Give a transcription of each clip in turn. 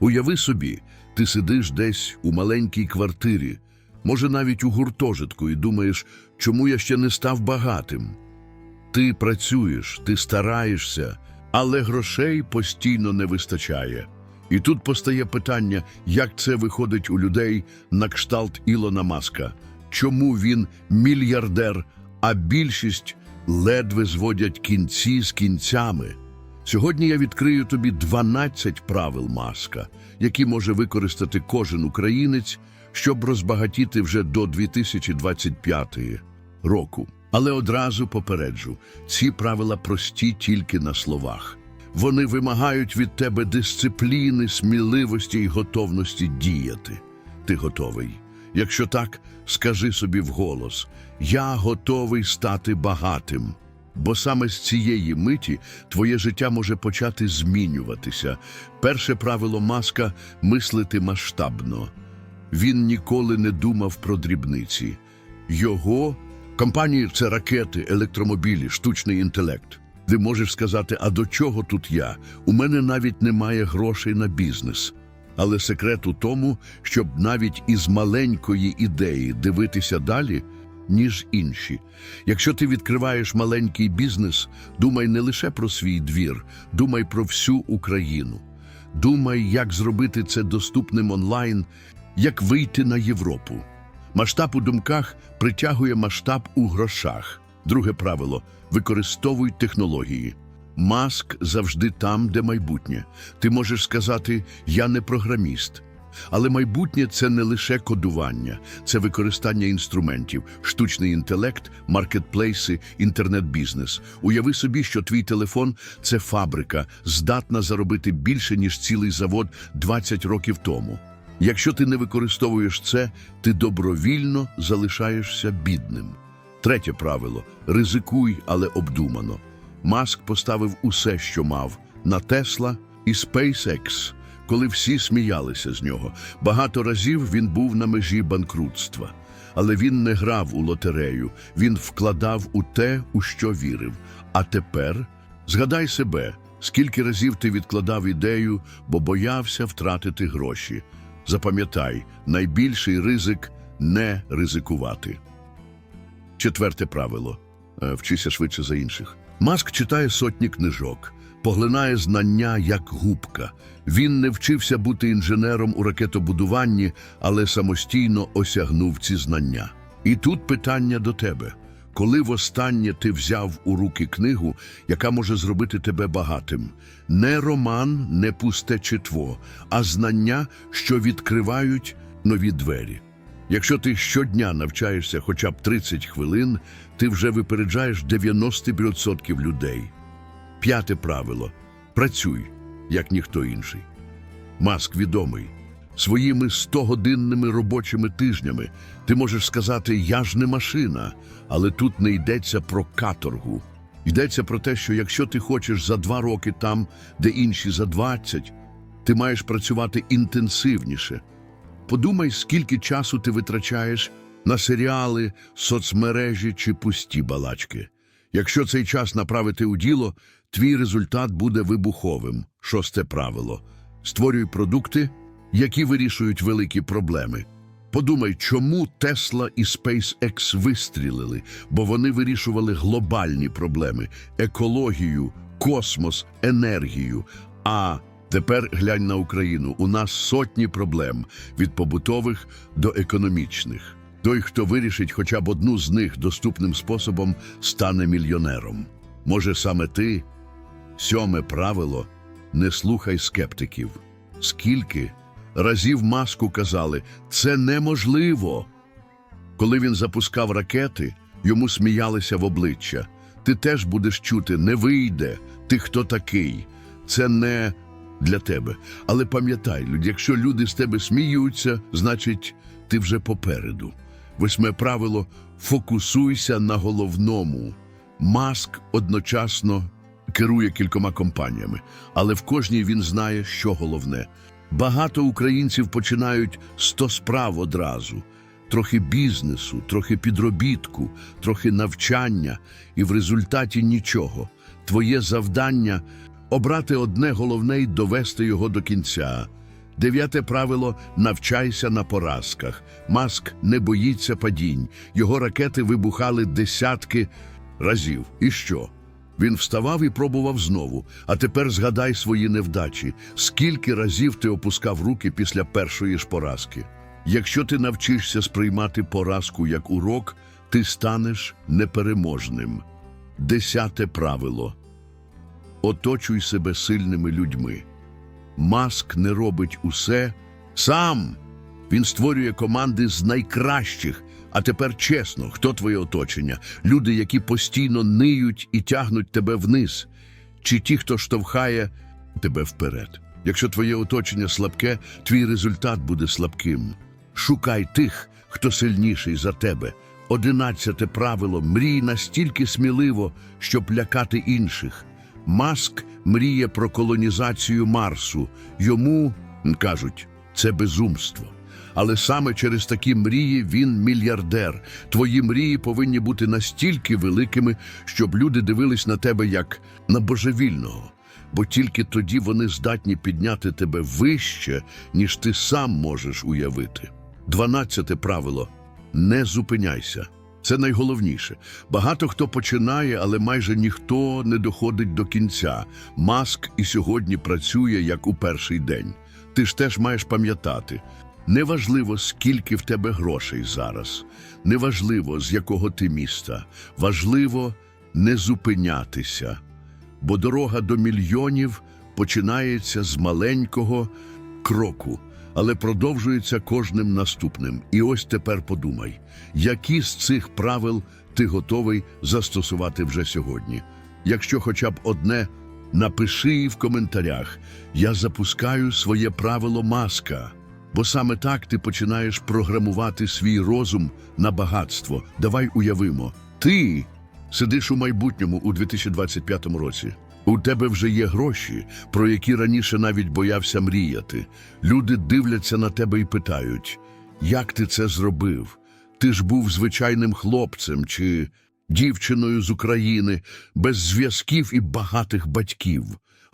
Уяви собі, ти сидиш десь у маленькій квартирі, може навіть у гуртожитку, і думаєш, чому я ще не став багатим. Ти працюєш, ти стараєшся, але грошей постійно не вистачає. І тут постає питання, як це виходить у людей на кшталт Ілона Маска. Чому він мільярдер, а більшість ледве зводять кінці з кінцями? Сьогодні я відкрию тобі 12 правил маска, які може використати кожен українець, щоб розбагатіти вже до 2025 року. Але одразу попереджу, ці правила прості тільки на словах. Вони вимагають від тебе дисципліни, сміливості і готовності діяти. Ти готовий? Якщо так, скажи собі вголос: Я готовий стати багатим. Бо саме з цієї миті твоє життя може почати змінюватися. Перше правило маска мислити масштабно. Він ніколи не думав про дрібниці. Його компанії це ракети, електромобілі, штучний інтелект. Ти можеш сказати, а до чого тут я? У мене навіть немає грошей на бізнес. Але секрет у тому, щоб навіть із маленької ідеї дивитися далі, ніж інші. Якщо ти відкриваєш маленький бізнес, думай не лише про свій двір, думай про всю Україну. Думай, як зробити це доступним онлайн, як вийти на Європу. Масштаб у думках притягує масштаб у грошах. Друге правило використовуй технології. Маск завжди там, де майбутнє. Ти можеш сказати Я не програміст. Але майбутнє це не лише кодування, це використання інструментів, штучний інтелект, маркетплейси, інтернет-бізнес. Уяви собі, що твій телефон це фабрика, здатна заробити більше, ніж цілий завод 20 років тому. Якщо ти не використовуєш це, ти добровільно залишаєшся бідним. Третє правило ризикуй, але обдумано. Маск поставив усе, що мав, на Тесла і SpaceX, коли всі сміялися з нього. Багато разів він був на межі банкрутства. Але він не грав у лотерею, він вкладав у те, у що вірив. А тепер згадай себе, скільки разів ти відкладав ідею, бо боявся втратити гроші. Запам'ятай, найбільший ризик не ризикувати. Четверте правило Е, вчися швидше за інших. Маск читає сотні книжок, поглинає знання як губка. Він не вчився бути інженером у ракетобудуванні, але самостійно осягнув ці знання. І тут питання до тебе. Коли востаннє ти взяв у руки книгу, яка може зробити тебе багатим? Не роман, не пусте читво, а знання, що відкривають нові двері. Якщо ти щодня навчаєшся хоча б 30 хвилин, ти вже випереджаєш 90% людей. П'яте правило працюй, як ніхто інший. Маск відомий. Своїми 100-годинними робочими тижнями ти можеш сказати Я ж не машина, але тут не йдеться про каторгу. Йдеться про те, що якщо ти хочеш за два роки там, де інші за 20, ти маєш працювати інтенсивніше. Подумай, скільки часу ти витрачаєш на серіали, соцмережі чи пусті балачки. Якщо цей час направити у діло, твій результат буде вибуховим. Шосте правило. Створюй продукти, які вирішують великі проблеми. Подумай, чому Тесла і SpaceX вистрілили, бо вони вирішували глобальні проблеми екологію, космос, енергію. А тепер глянь на Україну. У нас сотні проблем від побутових до економічних. Той, хто вирішить хоча б одну з них доступним способом, стане мільйонером. Може, саме ти? Сьоме правило не слухай скептиків. Скільки разів маску казали це неможливо. Коли він запускав ракети, йому сміялися в обличчя. Ти теж будеш чути, не вийде, ти хто такий. Це не для тебе. Але пам'ятай, якщо люди з тебе сміються, значить ти вже попереду. Восьме правило фокусуйся на головному. Маск одночасно керує кількома компаніями, але в кожній він знає, що головне. Багато українців починають сто справ одразу. Трохи бізнесу, трохи підробітку, трохи навчання, і в результаті нічого. Твоє завдання обрати одне головне і довести його до кінця. Дев'яте правило навчайся на поразках. Маск не боїться падінь. Його ракети вибухали десятки разів. І що? Він вставав і пробував знову. А тепер згадай свої невдачі. Скільки разів ти опускав руки після першої ж поразки? Якщо ти навчишся сприймати поразку як урок, ти станеш непереможним. Десяте правило. Оточуй себе сильними людьми. Маск не робить усе сам. Він створює команди з найкращих. А тепер чесно, хто твоє оточення? Люди, які постійно ниють і тягнуть тебе вниз, чи ті, хто штовхає тебе вперед. Якщо твоє оточення слабке, твій результат буде слабким. Шукай тих, хто сильніший за тебе. Одинадцяте правило мрій настільки сміливо, щоб лякати інших. Маск мріє про колонізацію Марсу. Йому кажуть, це безумство. Але саме через такі мрії він мільярдер. Твої мрії повинні бути настільки великими, щоб люди дивились на тебе як на божевільного. Бо тільки тоді вони здатні підняти тебе вище, ніж ти сам можеш уявити. Дванадцяте правило не зупиняйся. Це найголовніше. Багато хто починає, але майже ніхто не доходить до кінця. Маск і сьогодні працює як у перший день. Ти ж теж маєш пам'ятати. Неважливо, скільки в тебе грошей зараз, неважливо, з якого ти міста. Важливо не зупинятися, бо дорога до мільйонів починається з маленького кроку, але продовжується кожним наступним. І ось тепер подумай, які з цих правил ти готовий застосувати вже сьогодні. Якщо хоча б одне, напиши в коментарях: я запускаю своє правило маска. Бо саме так ти починаєш програмувати свій розум на багатство. Давай уявимо, ти сидиш у майбутньому у 2025 році. У тебе вже є гроші, про які раніше навіть боявся мріяти. Люди дивляться на тебе і питають, як ти це зробив? Ти ж був звичайним хлопцем чи дівчиною з України, без зв'язків і багатих батьків.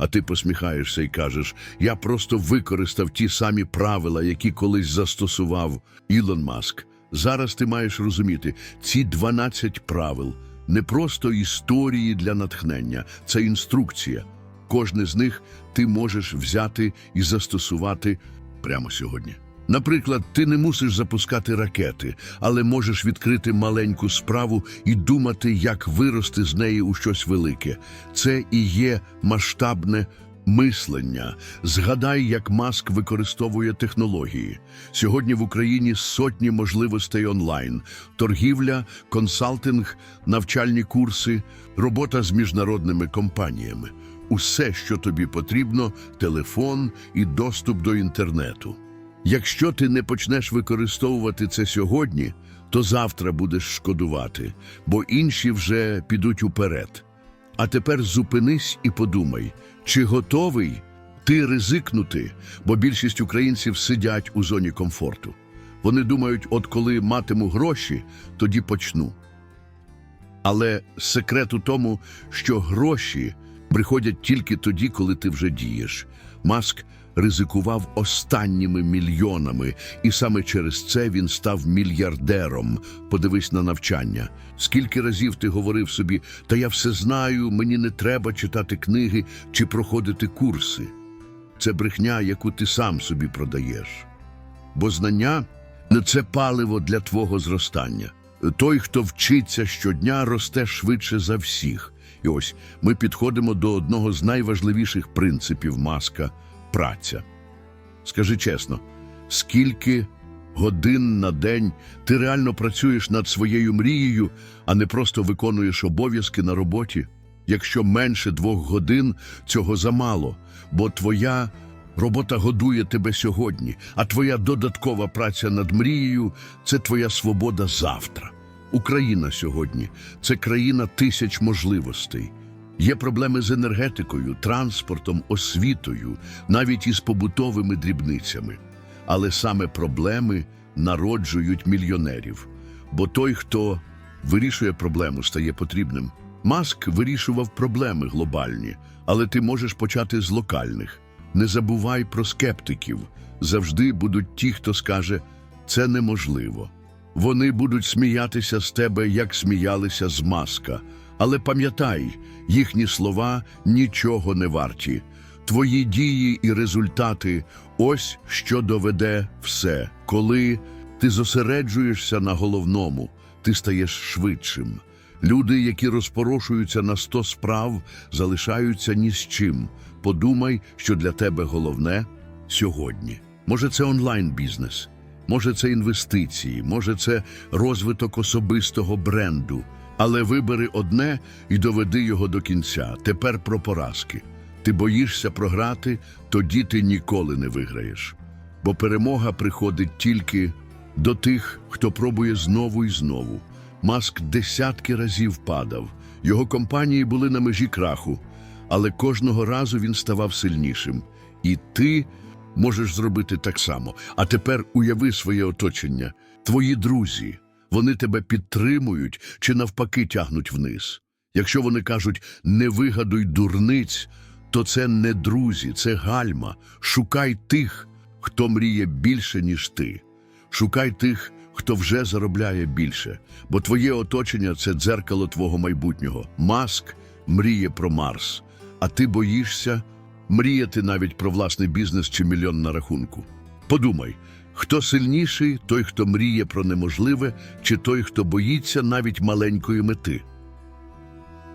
А ти посміхаєшся і кажеш: я просто використав ті самі правила, які колись застосував Ілон Маск. Зараз ти маєш розуміти, ці 12 правил не просто історії для натхнення, це інструкція. Кожне з них ти можеш взяти і застосувати прямо сьогодні. Наприклад, ти не мусиш запускати ракети, але можеш відкрити маленьку справу і думати, як вирости з неї у щось велике. Це і є масштабне мислення. Згадай, як Маск використовує технології. Сьогодні в Україні сотні можливостей онлайн: торгівля, консалтинг, навчальні курси, робота з міжнародними компаніями. Усе, що тобі потрібно, телефон і доступ до інтернету. Якщо ти не почнеш використовувати це сьогодні, то завтра будеш шкодувати, бо інші вже підуть уперед. А тепер зупинись і подумай, чи готовий ти ризикнути, бо більшість українців сидять у зоні комфорту. Вони думають, от коли матиму гроші, тоді почну. Але секрет у тому, що гроші приходять тільки тоді, коли ти вже дієш. Маск ризикував останніми мільйонами, і саме через це він став мільярдером. Подивись на навчання. Скільки разів ти говорив собі, та я все знаю, мені не треба читати книги чи проходити курси. Це брехня, яку ти сам собі продаєш. Бо знання це паливо для твого зростання. Той, хто вчиться щодня, росте швидше за всіх. І ось ми підходимо до одного з найважливіших принципів маска праця. Скажи чесно, скільки годин на день ти реально працюєш над своєю мрією, а не просто виконуєш обов'язки на роботі? Якщо менше двох годин, цього замало, бо твоя робота годує тебе сьогодні, а твоя додаткова праця над мрією це твоя свобода завтра. Україна сьогодні це країна тисяч можливостей. Є проблеми з енергетикою, транспортом, освітою, навіть із побутовими дрібницями. Але саме проблеми народжують мільйонерів. Бо той, хто вирішує проблему, стає потрібним. Маск вирішував проблеми глобальні, але ти можеш почати з локальних. Не забувай про скептиків. Завжди будуть ті, хто скаже це неможливо. Вони будуть сміятися з тебе, як сміялися з маска. Але пам'ятай, їхні слова нічого не варті. Твої дії і результати ось що доведе все. Коли ти зосереджуєшся на головному, ти стаєш швидшим. Люди, які розпорошуються на сто справ, залишаються ні з чим. Подумай, що для тебе головне сьогодні. Може, це онлайн-бізнес, може, це інвестиції, може, це розвиток особистого бренду. Але вибери одне і доведи його до кінця. Тепер про поразки. Ти боїшся програти, тоді ти ніколи не виграєш. Бо перемога приходить тільки до тих, хто пробує знову і знову. Маск десятки разів падав. Його компанії були на межі краху, але кожного разу він ставав сильнішим. І ти можеш зробити так само. А тепер уяви своє оточення, твої друзі. Вони тебе підтримують чи навпаки тягнуть вниз. Якщо вони кажуть не вигадуй дурниць, то це не друзі, це гальма. Шукай тих, хто мріє більше, ніж ти. Шукай тих, хто вже заробляє більше, бо твоє оточення це дзеркало твого майбутнього. Маск мріє про Марс, а ти боїшся мріяти навіть про власний бізнес чи мільйон на рахунку. Подумай, хто сильніший, той, хто мріє про неможливе, чи той, хто боїться навіть маленької мети.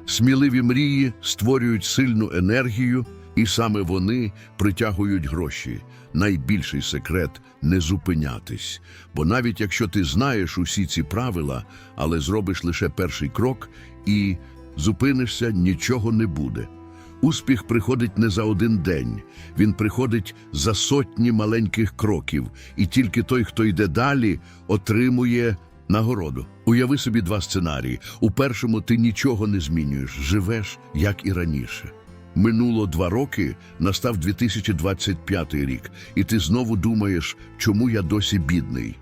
Сміливі мрії створюють сильну енергію, і саме вони притягують гроші. Найбільший секрет не зупинятись. Бо навіть якщо ти знаєш усі ці правила, але зробиш лише перший крок і зупинишся, нічого не буде. Успіх приходить не за один день, він приходить за сотні маленьких кроків, і тільки той, хто йде далі, отримує нагороду. Уяви собі два сценарії. У першому ти нічого не змінюєш, живеш, як і раніше. Минуло два роки, настав 2025 рік, і ти знову думаєш, чому я досі бідний.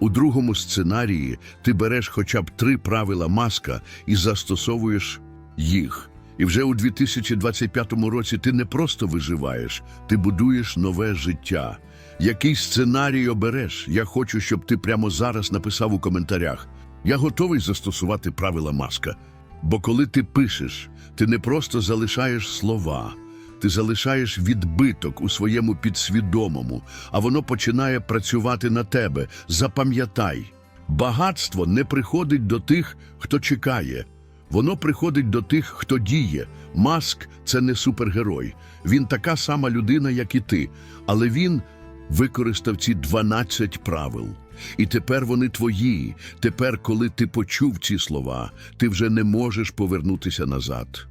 У другому сценарії ти береш хоча б три правила маска і застосовуєш їх. І вже у 2025 році ти не просто виживаєш, ти будуєш нове життя. Який сценарій обереш? Я хочу, щоб ти прямо зараз написав у коментарях. Я готовий застосувати правила маска. Бо коли ти пишеш, ти не просто залишаєш слова, ти залишаєш відбиток у своєму підсвідомому, а воно починає працювати на тебе. Запам'ятай, багатство не приходить до тих, хто чекає. Воно приходить до тих, хто діє. Маск це не супергерой. Він така сама людина, як і ти, але він використав ці 12 правил. І тепер вони твої. Тепер, коли ти почув ці слова, ти вже не можеш повернутися назад.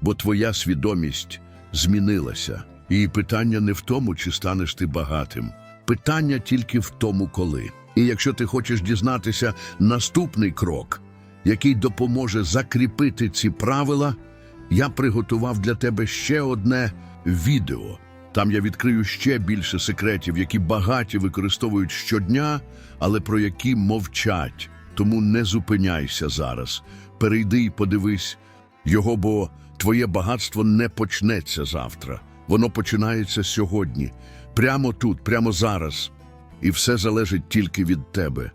Бо твоя свідомість змінилася. І питання не в тому, чи станеш ти багатим. Питання тільки в тому, коли. І якщо ти хочеш дізнатися наступний крок, який допоможе закріпити ці правила, я приготував для тебе ще одне відео. Там я відкрию ще більше секретів, які багаті використовують щодня, але про які мовчать. Тому не зупиняйся зараз. Перейди і подивись його, бо твоє багатство не почнеться завтра. Воно починається сьогодні, прямо тут, прямо зараз. І все залежить тільки від тебе.